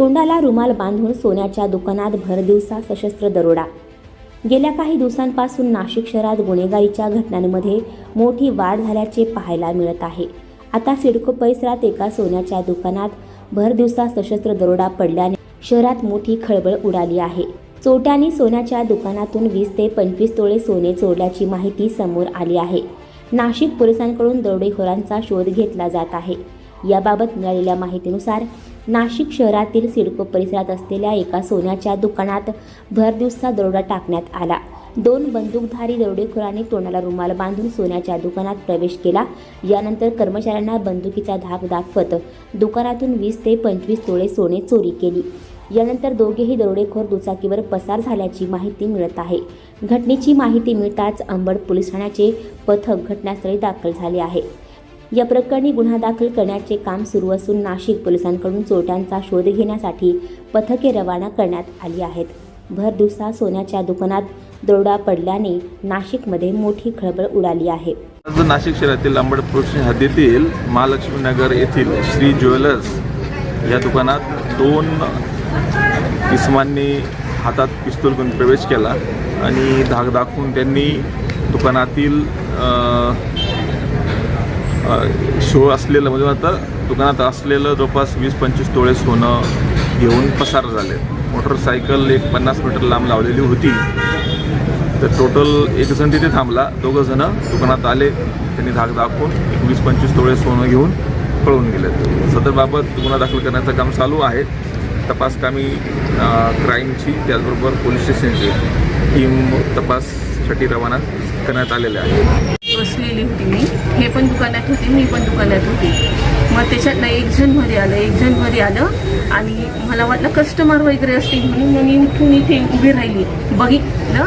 तोंडाला रुमाल बांधून सोन्याच्या दुकानात भरदिवसा सशस्त्र दरोडा. गेल्या काही दिवसांपासून नाशिक शहरात गुन्हेगारीच्या घटनांमध्ये मोठी वाढ झाल्याचे पाहायला मिळत आहे. आता सिडको परिसरात एका सोन्याच्या दुकानात भरदिवसा सशस्त्र दरोडा पडल्याने शहरात मोठी खळबळ उडाली आहे. चोट्यांनी सोन्याच्या दुकानातून वीस ते पंचवीस तोळे सोने चोरल्याची माहिती समोर आली आहे. नाशिक पोलिसांकडून दरोडेखोरांचा शोध घेतला जात आहे. याबाबत मिळालेल्या माहितीनुसार नाशिक शहरातील सिडको परिसरात असलेल्या एका सोन्याच्या दुकानात भरदिवसा दरोडा टाकण्यात आला. दोन बंदूकधारी दरोडेखोरांनी तोंडाला रुमाल बांधून सोन्याच्या दुकानात प्रवेश केला. यानंतर कर्मचाऱ्यांना बंदुकीचा धाक दाखवत दुकानातून वीस ते पंचवीस तोळे सोने चोरी केली. यानंतर दोघेही दरोडेखोर दुचाकीवर पसार झाल्याची माहिती मिळत आहे. घटनेची माहिती मिळताच अंबड पोलीस ठाण्याचे पथक घटनास्थळी दाखल झाले आहे. या प्रकरणी गुन्हा दाखल करण्याचे काम सुरू असून नाशिक पोलिसांकडून चोरट्यांचा शोध घेण्यासाठी पथके रवाना करण्यात आली आहेत. भर दिवसा सोन्याच्या दुकानात दरोडा पडल्याने नाशिकमध्ये मोठी खळबळ उडाली आहे. आज नाशिक शहरातील लांबड पोलीस हद्दीतील महालक्ष्मी नगर येथील श्री ज्वेलर्स या दुकानात दोन इसमांनी हातात पिस्तूल घेऊन प्रवेश केला आणि धाक दाखवून त्यांनी दुकानातील शो असलेलं म्हणजे आता दुकानात असलेलं जवळपास वीस पंचवीस तोळे सोनं घेऊन पसार झाले. मोटरसायकल एक पन्नास मीटर लांब लावलेली होती. तर टोटल एक जण तिथे थांबला. दोघं जण दुकानात आले. त्यांनी धाक दाखवून एक वीस पंचवीस तोळे सोनं घेऊन पळून गेले सदरबाबत गुन्हा दाखल करण्याचं काम चालू आहे. तपास कामी क्राईमची त्याचबरोबर पोलीस स्टेशनची टीम तपाससाठी रवाना करण्यात आलेल्या आहे. बसलेली होती मी. हे पण दुकानात होते मी पण दुकानात होती. मग त्याच्यातनं एक जणमध्ये आलं एक जणमध्ये आलं आणि मला वाटलं कस्टमर वगैरे असतील म्हणून मग मी उठून इथे उभी राहिली. बघितलं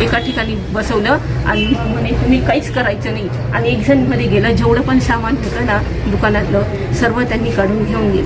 एका ठिकाणी बसवलं आणि म्हणे तुम्ही काहीच करायचं नाही. आणि एक मध्ये गेलं जेवढं पण सामान होतं ना दुकानातलं सर्व त्यांनी काढून घेऊन गेलं.